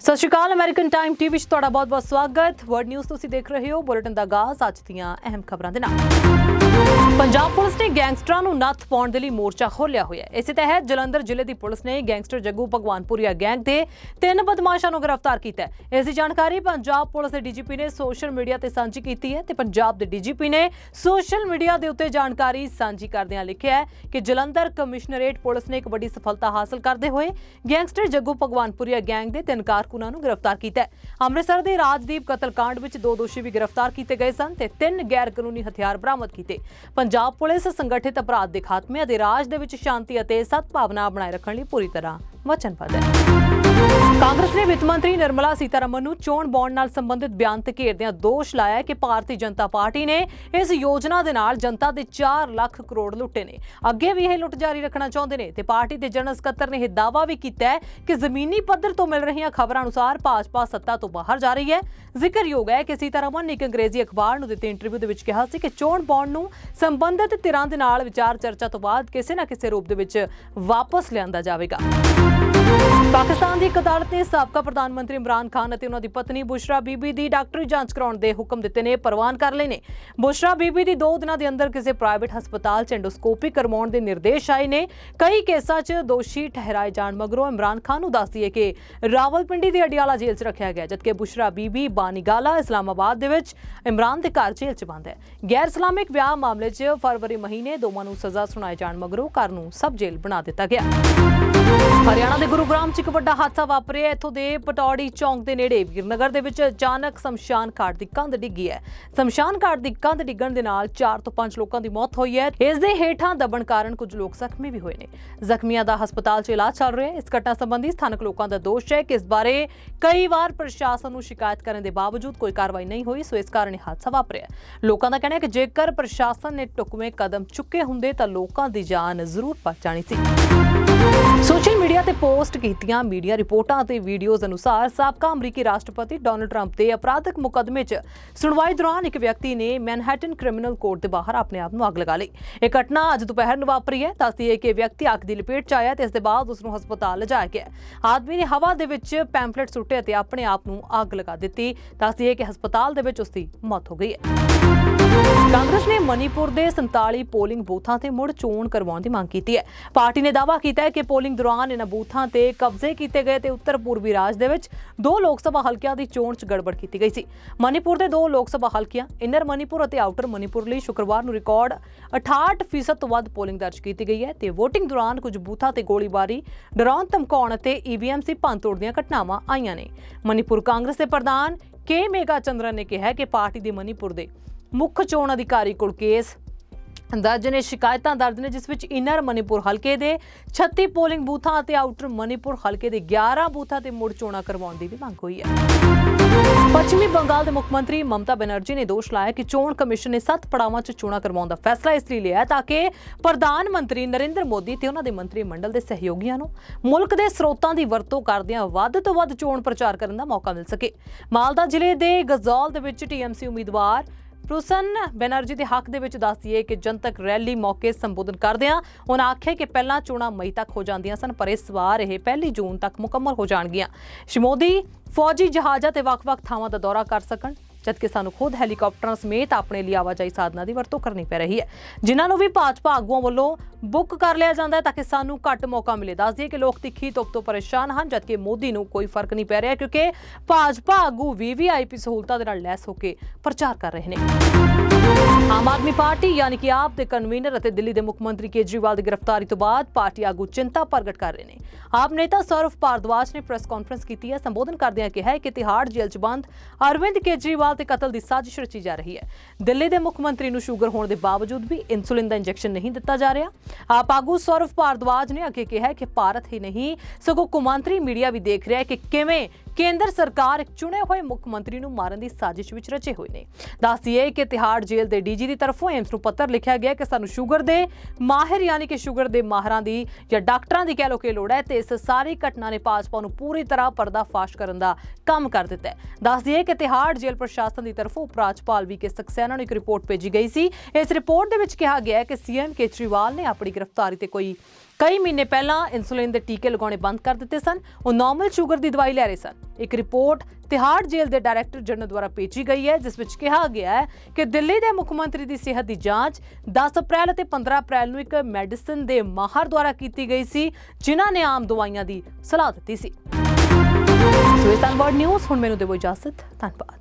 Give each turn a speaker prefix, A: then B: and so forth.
A: ਸਤਿ ਸ਼੍ਰੀ ਅਕਾਲ ਅਮਰੀਕਨ ਟਾਈਮ ਟੀਵੀ ਵਿੱਚ ਤੁਹਾਡਾ ਬਹੁਤ-ਬਹੁਤ ਸਵਾਗਤ। ਵਰਡ ਨਿਊਜ਼ ਤੁਸੀਂ ਦੇਖ ਰਹੇ ਹੋ, ਬੁਲੇਟਿਨ ਦਾ ਆਗਾਜ਼, ਅੱਜ ਦੀਆਂ ਅਹਿਮ ਖਬਰਾਂ ਦੇ ਨਾਲ। ਪੰਜਾਬ ਪੁਲਿਸ ਨੇ ਗੈਂਗਸਟਰਾਂ ਨੂੰ ਨੱਥ ਪਾਉਣ ਦੇ ਲਈ ਮੋਰਚਾ ਖੋਲ੍ਹਿਆ ਹੋਇਆ ਹੈ। ਇਸੇ ਤਹਿਤ ਜਲੰਧਰ ਜ਼ਿਲ੍ਹੇ ਦੀ ਪੁਲਿਸ ਨੇ ਗੈਂਗਸਟਰ ਜੱਗੂ ਭਗਵਾਨਪੁਰੀਆ ਗੈਂਗ ਦੇ ਤਿੰਨ ਬਦਮਾਸ਼ਾਂ ਨੂੰ ਗ੍ਰਿਫਤਾਰ ਕੀਤਾ ਹੈ। ਇਸ ਦੀ ਜਾਣਕਾਰੀ ਪੰਜਾਬ ਪੁਲਿਸ ਦੇ ਡੀਜੀਪੀ ਨੇ ਸੋਸ਼ਲ ਮੀਡੀਆ ਤੇ ਸਾਂਝੀ ਕੀਤੀ ਹੈ ਤੇ ਪੰਜਾਬ ਦੇ ਡੀਜੀਪੀ ਨੇ ਸੋਸ਼ਲ ਮੀਡੀਆ ਦੇ ਉੱਤੇ ਜਾਣਕਾਰੀ ਸਾਂਝੀ ਕਰਦਿਆਂ ਲਿਖਿਆ ਹੈ ਕਿ ਜਲੰਧਰ ਕਮਿਸ਼ਨਰੇਟ ਪੁਲਿਸ ਨੇ ਇੱਕ ਵੱਡੀ ਸਫਲਤਾ ਹਾਸਲ ਕਰਦੇ ਹੋਏ ਗੈਂਗਸਟਰ ਜੱਗੂ ਭਗਵਾਨਪੁਰੀਆ ਗੈਂਗ ਦੇ ਤਿੰਨ ਕਾਰਕੁਨਾਂ ਨੂੰ ਗ੍ਰਿਫਤਾਰ ਕੀਤਾ ਹੈ। ਅੰਮ੍ਰਿਤਸਰ ਦੇ ਰਾਜਦੀਪ ਕਤਲकांड ਵਿੱਚ ਦੋ ਦੋਸ਼ੀ ਵੀ ਗ੍ਰਿਫਤਾਰ ਕੀਤੇ ਗਏ ਸਨ ਤੇ ਤਿੰਨ ਗੈਰ ਕਾਨੂੰਨੀ ਹਥਿਆਰ ਬਰਾਮਦ ਕੀਤੇ। ਪੰਜਾਬ ਪੁਲਿਸ ਸੰਗਠਿਤ ਅਪਰਾਧ ਦੇ ਖਾਤਮੇ ਅਤੇ ਰਾਜ ਦੇ ਵਿੱਚ ਸ਼ਾਂਤੀ ਅਤੇ ਸਦਭਾਵਨਾ ਬਣਾਏ ਰੱਖਣ ਲਈ ਪੂਰੀ ਤਰ੍ਹਾਂ ਵਚਨਬੱਧ ਹੈ। ਕਾਂਗਰਸ ਨੇ ਵਿੱਤ ਮੰਤਰੀ ਨਿਰਮਲਾ ਸੀਤਾਰਮਨ ਨੂੰ ਚੋਣ ਬੌਂਡ ਨਾਲ ਸੰਬੰਧਿਤ ਬਿਆਨ ਤੇ ਘੇਰਦਿਆਂ ਦੋਸ਼ ਲਾਇਆ ਕਿ ਭਾਰਤੀ ਜਨਤਾ ਪਾਰਟੀ ਨੇ ਇਸ ਯੋਜਨਾ ਦੇ ਨਾਲ ਜਨਤਾ ਦੇ 4 ਲੱਖ ਕਰੋੜ ਲੁੱਟੇ ਨੇ। ਅੱਗੇ ਵੀ ਇਹ ਲੁੱਟ ਜਾਰੀ ਰੱਖਣਾ ਚਾਹੁੰਦੇ ਨੇ ਤੇ ਪਾਰਟੀ ਦੇ ਜਨਰਲ ਸਕੱਤਰ ਨੇ ਇਹ ਦਾਅਵਾ ਵੀ ਕੀਤਾ ਹੈ ਕਿ ਜ਼ਮੀਨੀ ਪੱਧਰ ਤੋਂ ਮਿਲ ਰਹੀਆਂ ਖਬਰਾਂ ਅਨੁਸਾਰ ਭਾਜਪਾ ਸੱਤਾ ਤੋਂ ਬਾਹਰ ਜਾ ਰਹੀ ਹੈ। ਜ਼ਿਕਰਯੋਗ ਹੈ ਕਿ ਸੀਤਾਰਮਨ ਨੇ ਇੱਕ ਅੰਗਰੇਜ਼ੀ ਅਖਬਾਰ ਨੂੰ ਦਿੱਤੇ ਇੰਟਰਵਿਊ ਦੇ ਵਿੱਚ ਕਿਹਾ ਸੀ ਕਿ ਚੋਣ ਬੌਂਡ ਨੂੰ ਸੰਬੰਧਿਤ ਧਿਰਾਂ ਦੇ ਨਾਲ ਵਿਚਾਰ ਚਰਚਾ ਤੋਂ ਬਾਅਦ ਕਿਸੇ ਨਾ ਕਿਸੇ ਰੂਪ ਦੇ ਵਿੱਚ ਵਾਪਸ ਲਿਆਂਦਾ ਜਾਵੇਗਾ। ਪਾਕਿਸਤਾਨ ਦੀ ਇੱਕ ਅਦਾਲਤ ਨੇ ਸਾਬਕਾ ਪ੍ਰਧਾਨ ਮੰਤਰੀ ਇਮਰਾਨ ਖਾਨ ਅਤੇ ਉਹਨਾਂ ਦੀ ਪਤਨੀ ਬੁਸ਼ਰਾ ਬੀਬੀ ਦੀ ਡਾਕਟਰੀ ਜਾਂਚ ਕਰਾਉਣ ਦੇ ਹੁਕਮ ਦਿੱਤੇ ਨੇ, ਪ੍ਰਵਾਨ ਕਰ ਲਏ ਨੇ। ਬੁਸ਼ਰਾ ਬੀਬੀ ਦੀ 2 ਦਿਨਾਂ ਦੇ ਅੰਦਰ ਕਿਸੇ ਪ੍ਰਾਈਵੇਟ ਹਸਪਤਾਲ 'ਚ ਐਂਡੋਸਕੋਪੀ ਕਰਵਾਉਣ ਦੇ ਨਿਰਦੇਸ਼ ਆਏ ਨੇ। ਕਈ ਕੇਸਾਂ 'ਚ ਦੋਸ਼ੀ ਠਹਿਰਾਏ ਜਾਣ ਮਗਰੋਂ ਇਮਰਾਨ ਖਾਨ ਨੂੰ ਦੱਸ ਦਈਏ ਕਿ ਰਾਵਲਪਿੰਡੀ ਦੀ ਅਡਿਆਲਾ ਜੇਲ੍ਹ 'ਚ ਰੱਖਿਆ ਗਿਆ, ਜਦਕਿ ਬੁਸ਼ਰਾ ਬੀਬੀ ਬਾਨੀਗਾਲਾ ਇਸਲਾਮਾਬਾਦ ਦੇ ਵਿੱਚ ਇਮਰਾਨ ਦੇ ਘਰ ਜੇਲ੍ਹ 'ਚ ਬੰਦ ਹੈ। ਗੈਰ ਇਸਲਾਮਿਕ ਵਿਆਹ ਮਾਮਲੇ 'ਚ ਫਰਵਰੀ ਮਹੀਨੇ ਦੋਵਾਂ ਨੂੰ ਸਜ਼ਾ ਸੁਣਾਏ ਜਾਣ ਮਗਰੋਂ ਘਰ ਨੂੰ ਸਬ ਜੇਲ੍ਹ ਬਣਾ ਦਿੱਤਾ ਗਿਆ। ਹਰਿਆਣਾ ਦੇ ਗੁਰੂਗ੍ਰਾਮ 'ਚ ਇੱਕ ਵੱਡਾ ਹਾਦਸਾ ਵਾਪਰਿਆ ਇੱਥੋਂ ਦੇ ਪਟੌੜੀ ਚੌਂਕ ਦੇ ਨੇੜੇ ਵੀਰਨਗਰ ਦੇ ਵਿੱਚ ਅਚਾਨਕ ਸ਼ਮਸ਼ਾਨ ਘਾਟ ਦੀ ਕੰਧ ਡਿੱਗੀ ਹੈ। ਸ਼ਮਸ਼ਾਨ ਘਾਟ ਦੀ ਕੰਧ ਡਿੱਗਣ ਦੇ ਨਾਲ 4 ਤੋਂ 5 ਲੋਕਾਂ ਦੀ ਮੌਤ ਹੋਈ ਹੈ। ਇਸ ਦੇ ਹੇਠਾਂ ਦਬਣ ਕਾਰਨ ਕੁਝ ਲੋਕ ਜ਼ਖਮੀ ਵੀ ਹੋਏ ਨੇ। ਜ਼ਖਮੀਆਂ ਦਾ ਹਸਪਤਾਲ 'ਚ ਇਲਾਜ ਚੱਲ ਰਿਹਾ ਹੈ। ਇਸ ਘਟਨਾ ਸੰਬੰਧੀ ਸਥਾਨਕ ਲੋਕਾਂ ਦਾ ਦੋਸ਼ ਹੈ ਕਿ ਇਸ ਬਾਰੇ ਕਈ ਵਾਰ ਪ੍ਰਸ਼ਾਸਨ ਨੂੰ ਸ਼ਿਕਾਇਤ ਕਰਨ ਦੇ ਬਾਵਜੂਦ ਕੋਈ ਕਾਰਵਾਈ ਨਹੀਂ ਹੋਈ, ਸੋ ਇਸ ਕਾਰਨ ਇਹ ਹਾਦਸਾ ਵਾਪਰਿਆ ਲੋਕਾਂ ਦਾ ਕਹਿਣਾ ਹੈ ਕਿ ਜੇਕਰ ਪ੍ਰਸ਼ਾਸਨ ਨੇ ਟੁਕਵੇਂ ਕਦਮ ਚੁੱਕੇ ਹੁੰਦੇ ਤਾਂ ਲੋਕਾਂ ਦੀ ਜਾਨ ਜ਼ਰੂਰ ਬਚ ਜਾਣੀ ਸੀ। ਸੋਸ਼ਲ ਮੀਡੀਆ ਤੇ ਪੋਸਟ ਕੀਤੀਆਂ ਮੀਡੀਆ ਰਿਪੋਰਟਾਂ ਅਤੇ ਵੀਡੀਓਜ਼ ਅਨੁਸਾਰ ਸਾਬਕਾ ਅਮਰੀਕੀ ਰਾਸ਼ਟਰਪਤੀ ਡੋਨਲਡ ਟਰੰਪ ਦੇ ਅਪਰਾਧਿਕ ਮੁਕੱਦਮੇ 'ਚ ਸੁਣਵਾਈ ਦੌਰਾਨ ਇੱਕ ਵਿਅਕਤੀ ਨੇ ਮੈਨਹਟਨ ਕ੍ਰਿਮੀਨਲ ਕੋਰਟ ਦੇ ਬਾਹਰ ਆਪਣੇ ਆਪ ਨੂੰ ਅੱਗ ਲਗਾ ਲਈ। ਇਹ ਘਟਨਾ ਅੱਜ ਦੁਪਹਿਰ ਨੂੰ ਵਾਪਰੀ ਹੈ, ਦੱਸਦੀ ਹੈ ਕਿ ਵਿਅਕਤੀ ਅੱਗ ਦੀ ਲਪੇਟ 'ਚ ਆਇਆ ਤੇ ਇਸ ਦੇ ਬਾਅਦ ਉਸ ਨੂੰ ਹਸਪਤਾਲ ਲਿਜਾਇਆ ਗਿਆ। ਆਦਮੀ ਨੇ ਹਵਾ ਦੇ ਵਿੱਚ ਪੈਂਫਲੇਟ ਸੁੱਟੇ ਅਤੇ ਆਪਣੇ ਆਪ ਨੂੰ ਅੱਗ ਲਗਾ ਦਿੱਤੀ। ਦੱਸਦੀ ਹੈ ਕਿ ਹਸਪਤਾਲ ਦੇ ਵਿੱਚ ਉਸ ਦੀ ਮੌਤ ਹੋ ਗਈ ਹੈ। ਕਾਂਗਰਸ ਨੇ ਮਨੀਪੁਰ ਦੇ 47 ਪੋਲਿੰਗ ਬੂਥਾਂ ਤੇ ਮੁੜ ਚੋਣ ਕਰਵਾਉਣ ਦੀ ਮੰਗ ਕੀਤੀ ਹੈ। ਪਾਰਟੀ ਨੇ ਦਾਅਵਾ ਕੀਤਾ ਹੈ ਕਿ ਪੋਲਿੰਗ ਦੌਰਾਨ ਇਹਨਾਂ ਬੂਥਾਂ ਤੇ ਕਬਜ਼ੇ ਕੀਤੇ ਗਏ ਤੇ ਉੱਤਰ ਪੂਰਬੀ ਰਾਜ ਦੇ ਵਿੱਚ ਦੋ ਲੋਕ ਸਭਾ ਹਲਕਿਆਂ ਦੀ ਚੋਣ 'ਚ ਗੜਬੜ ਕੀਤੀ ਗਈ ਸੀ। ਮਨੀਪੁਰ ਦੇ ਦੋ ਲੋਕ ਸਭਾ ਹਲਕਿਆਂ, ਇੰਨਰ ਮਨੀਪੁਰ ਅਤੇ ਆਊਟਰ ਮਨੀਪੁਰ ਲਈ ਸ਼ੁੱਕਰਵਾਰ ਨੂੰ ਰਿਕਾਰਡ 68% ਤੋਂ ਵੱਧ ਪੋਲਿੰਗ ਦਰਜ ਕੀਤੀ ਗਈ ਹੈ ਤੇ VOTING ਦੌਰਾਨ ਕੁਝ ਬੂਥਾਂ ਤੇ ਗੋਲੀਬਾਰੀ, ਡਰਾਉਣ ਧਮਕਾਉਣ ਅਤੇ EVM ਸੀ ਭੰਨਤੋੜ ਦੀਆਂ ਘਟਨਾਵਾਂ ਆਈਆਂ ਨੇ। ਮਨੀਪੁਰ ਕਾਂਗਰਸ ਦੇ ਪ੍ਰਧਾਨ ਕੇ ਮੇਗਾ ਚੰਦਰਨ ਨੇ ਕਿਹਾ ਕਿ ਪਾਰਟੀ ਦੇ ਮਨੀਪੁਰ ਦੇ ਮੁੱਖ ਚੋਣ ਅਧਿਕਾਰੀ ਕੋਲ ਕੇਸ ਦਰਜ ਨੇ ਸ਼ਿਕਾਇਤਾਂ ਦਰਜ ਨੇ, ਜਿਸ ਵਿੱਚ ਇਨਰ ਮਨੀਪੁਰ ਹਲਕੇ ਦੇ 36 ਪੋਲਿੰਗ ਬੂਥਾਂ ਅਤੇ ਆਊਟਰ ਮਨੀਪੁਰ ਹਲਕੇ ਦੇ 11 ਬੂਥਾਂ ਤੇ ਮੁੜ ਚੋਣਾਂ ਕਰਵਾਉਣ ਦੀ ਵੀ ਮੰਗ ਹੋਈ ਹੈ। ਪੱਛਮੀ ਬੰਗਾਲ ਦੇ ਮੁੱਖ ਮੰਤਰੀ ਮਮਤਾ ਬੈਨਰਜੀ ਨੇ ਦੋਸ਼ ਲਾਇਆ ਕਿ ਚੋਣ ਕਮਿਸ਼ਨ ਨੇ ਸੱਤ ਪੜਾਵਾਂ 'ਚ ਚੋਣਾਂ ਕਰਵਾਉਣ ਦਾ ਫੈਸਲਾ ਇਸ ਲਈ ਲਿਆ ਤਾਂ ਕਿ ਪ੍ਰਧਾਨ ਮੰਤਰੀ ਨਰਿੰਦਰ ਮੋਦੀ ਤੇ ਉਹਨਾਂ ਦੇ ਮੰਤਰੀ ਮੰਡਲ ਦੇ ਸਹਿਯੋਗੀਆਂ ਨੂੰ ਮੁਲਕ ਦੇ ਸਰੋਤਾਂ ਦੀ ਵਰਤੋਂ ਕਰਦਿਆਂ ਵੱਧ ਤੋਂ ਵੱਧ ਚੋਣ ਪ੍ਰਚਾਰ ਕਰਨ ਦਾ ਮੌਕਾ ਮਿਲ ਸਕੇ। ਮਾਲਦਾ ਜ਼ਿਲ੍ਹੇ ਦੇ ਗਜ਼ੌਲ ਦੇ ਵਿੱਚ ਟੀਐਮਸੀ ਉਮੀਦਵਾਰ ਪ੍ਰਸੰਨ ਬੈਨਰਜੀ ਦੇ ਹੱਕ ਦੇ ਵਿੱਚ ਦੱਸਦੀਏ ਕਿ ਜਨਤਕ ਰੈਲੀ ਮੌਕੇ ਸੰਬੋਧਨ ਕਰਦਿਆਂ ਉਹਨਾਂ ਆਖਿਆ ਕਿ ਪਹਿਲਾਂ ਚੋਣਾਂ ਮਈ ਤੱਕ ਹੋ ਜਾਂਦੀਆਂ ਸਨ, ਪਰ ਇਸ ਵਾਰ ਇਹ ਪਹਿਲੀ ਜੂਨ ਤੱਕ ਮੁਕੰਮਲ ਹੋ ਜਾਣਗੀਆਂ। ਸ਼੍ਰੀ ਮੋਦੀ ਫੌਜੀ ਜਹਾਜ਼ਾਂ ਤੇ ਵੱਖ-ਵੱਖ ਥਾਵਾਂ ਦਾ ਦੌਰਾ ਕਰ ਸਕਣ। ਜਦਕਿ ਸਾਨੂੰ ਖੁਦ ਹੈਲੀਕਾਪਟਰਾਂ ਸਮੇਤ ਆਪਣੇ ਲਈ ਆਵਾਜਾਈ ਸਾਧਨਾਂ ਦੀ ਵਰਤੋਂ ਕਰਨੀ ਪੈ ਰਹੀ ਹੈ। ਜਿਨ੍ਹਾਂ ਨੂੰ ਵੀ ਭਾਜਪਾ ਆਗੂਆਂ ਵੱਲੋਂ ਬੁੱਕ ਕਰ ਲਿਆ ਜਾਂਦਾ ਹੈ ਤਾਂ ਕਿ ਸਾਨੂੰ ਘੱਟ ਮੌਕਾ ਮਿਲੇ। ਦੱਸ ਦਈਏ ਕਿ ਲੋਕ ਤਿੱਖੀ ਤੁਪ ਤੋਂ ਪਰੇਸ਼ਾਨ ਹਨ, ਜਦਕਿ ਮੋਦੀ ਨੂੰ ਕੋਈ ਫ਼ਰਕ ਨਹੀਂ ਪੈ ਰਿਹਾ ਕਿਉਂਕਿ ਭਾਜਪਾ ਆਗੂ ਵੀਵੀਆਈਪੀ ਸਹੂਲਤਾਂ ਦੇ ਨਾਲ ਲੈਸ ਹੋ ਕੇ ਪ੍ਰਚਾਰ ਕਰ ਰਹੇ ਨੇ। ਆਮ ਆਦਮੀ ਪਾਰਟੀ ਯਾਨੀ ਕਿ ਆਪ ਦੇ ਕਨਵੀਨਰ ਅਤੇ ਦਿੱਲੀ ਦੇ ਮੁੱਖ ਮੰਤਰੀ ਕੇਜਰੀਵਾਲ ਦੀ ਗ੍ਰਿਫਤਾਰੀ ਤੋਂ ਬਾਅਦ ਪਾਰਟੀ ਆਗੂ ਚਿੰਤਾ ਪ੍ਰਗਟ ਕਰ ਰਹੇ ਨੇ। ਆਪ ਨੇਤਾ ਸੌਰਵ ਭਾਰਦਵਾਜ ਨੇ ਪ੍ਰੈਸ ਕਾਨਫਰੰਸ ਕੀਤੀ ਹੈ। ਸੰਬੋਧਨ ਕਰਦਿਆਂ ਕਿਹਾ ਕਿ ਤਿਹਾੜ ਜੇਲ੍ਹ 'ਚ ਬੰਦ, ਅਰਵਿੰਦ ਕੇਜਰੀਵਾਲ ਤੇ ਕਤਲ ਦੀ ਸਾਜ਼ਿਸ਼ ਰਚੀ ਜਾ ਰਹੀ ਹੈ। ਦਿੱਲੀ ਦੇ ਮੁੱਖ ਮੰਤਰੀ ਨੂੰ ਸ਼ੂਗਰ ਹੋਣ ਦੇ ਬਾਵਜੂਦ ਵੀ ਇਨਸੂਲਿਨ ਦਾ ਇੰਜੈਕਸ਼ਨ ਨਹੀਂ ਦਿੱਤਾ ਜਾ ਰਿਹਾ। ਆਪ ਆਗੂ ਸੌਰਵ ਭਾਰਦਵਾਜ ਨੇ ਅੱਗੇ ਕਿਹਾ ਕਿ ਭਾਰਤ ਹੀ ਨਹੀਂ, ਸਗੋਂ ਕੁਮਾਂਤਰੀ ਮੀਡੀਆ ਵੀ ਦੇਖ ਰਿਹਾ ਹੈ ਕਿ ਕਿਵੇਂ ਕੇਂਦਰ ਸਰਕਾਰ ਇੱਕ ਚੁਣੇ ਹੋਏ ਮੁੱਖ ਮੰਤਰੀ ਨੂੰ ਮਾਰਨ ਦੀ ਸਾਜ਼ਿਸ਼ ਵਿੱਚ ਰਚੇ ਹੋਏ ਨੇ। ਦੱਸਦੀਏ ਕਿ ਤਿਹਾੜ ਜੇਲ੍ਹ ਦੇ ਡੀਜੀ ਦੀ ਤਰਫੋਂ ਏਮਸ ਨੂੰ ਪੱਤਰ ਲਿਖਿਆ ਗਿਆ ਕਿ ਸਾਨੂੰ ਸ਼ੂਗਰ ਦੇ ਮਾਹਿਰ ਯਾਨੀ ਕਿ ਸ਼ੂਗਰ ਦੇ ਮਾਹਰਾਂ ਦੀ ਜਾਂ ਡਾਕਟਰਾਂ ਦੀ ਕਹਿ ਲੋ ਕਿ ਲੋੜ ਹੈ ਤੇ ਇਸ ਸਾਰੀ ਘਟਨਾ ਨੇ ਭਾਜਪਾ ਨੂੰ ਪੂਰੀ ਤਰ੍ਹਾਂ ਪਰਦਾਫਾਸ਼ ਕਰਨ ਦਾ ਕੰਮ ਕਰ ਦਿੱਤਾ ਹੈ। ਦੱਸਦੀਏ ਕਿ ਤਿਹਾੜ ਜੇਲ੍ਹ ਪ੍ਰਸ਼ਾਸਨ ਦੀ ਤਰਫੋਂ ਉਪ ਰਾਜਪਾਲ ਵੀ ਕੇ ਸਕਸੈਨਾ ਨੂੰ ਇੱਕ ਰਿਪੋਰਟ ਭੇਜੀ ਗਈ ਸੀ। ਇਸ ਰਿਪੋਰਟ ਦੇ ਵਿੱਚ ਕਿਹਾ ਗਿਆ ਹੈ ਕਿ ਸੀਐਮ ਕੇਜਰੀਵਾਲ ਨੇ ਆਪਣੀ ਗ੍ਰਿਫਤਾਰੀ ਤੇ ਕੋਈ ਕਈ ਮਹੀਨੇ ਪਹਿਲਾਂ ਇਨਸੂਲਿਨ ਦੇ ਟੀਕੇ ਲਗਾਉਣੇ ਬੰਦ ਕਰ ਦਿੱਤੇ ਸਨ। ਉਹ ਨਾਰਮਲ ਸ਼ੂਗਰ ਦੀ ਦਵਾਈ ਲੈ ਰਹੇ ਸਨ। ਇੱਕ ਰਿਪੋਰਟ ਤਿਹਾੜ ਜੇਲ੍ਹ ਦੇ ਡਾਇਰੈਕਟਰ ਜਨਰਲ ਦੁਆਰਾ ਭੇਜੀ ਗਈ ਹੈ, ਜਿਸ ਵਿੱਚ ਕਿਹਾ ਗਿਆ ਹੈ ਕਿ ਦਿੱਲੀ ਦੇ ਮੁੱਖ ਮੰਤਰੀ ਦੀ ਸਿਹਤ ਦੀ ਜਾਂਚ 10 ਅਪ੍ਰੈਲ ਅਤੇ 15 ਅਪ੍ਰੈਲ ਨੂੰ ਇੱਕ ਮੈਡੀਸਨ ਦੇ ਮਾਹਰ ਦੁਆਰਾ ਕੀਤੀ ਗਈ ਸੀ, ਜਿਨ੍ਹਾਂ ਨੇ ਆਮ ਦਵਾਈਆਂ ਦੀ ਸਲਾਹ ਦਿੱਤੀ ਸੀ। ਸੋ ਇਹ ਸਨ ਨਿਊਜ਼ ਹੁਣ ਮੈਨੂੰ ਦੇਵੋ ਇਜਾਜ਼ਤ। ਧੰਨਵਾਦ।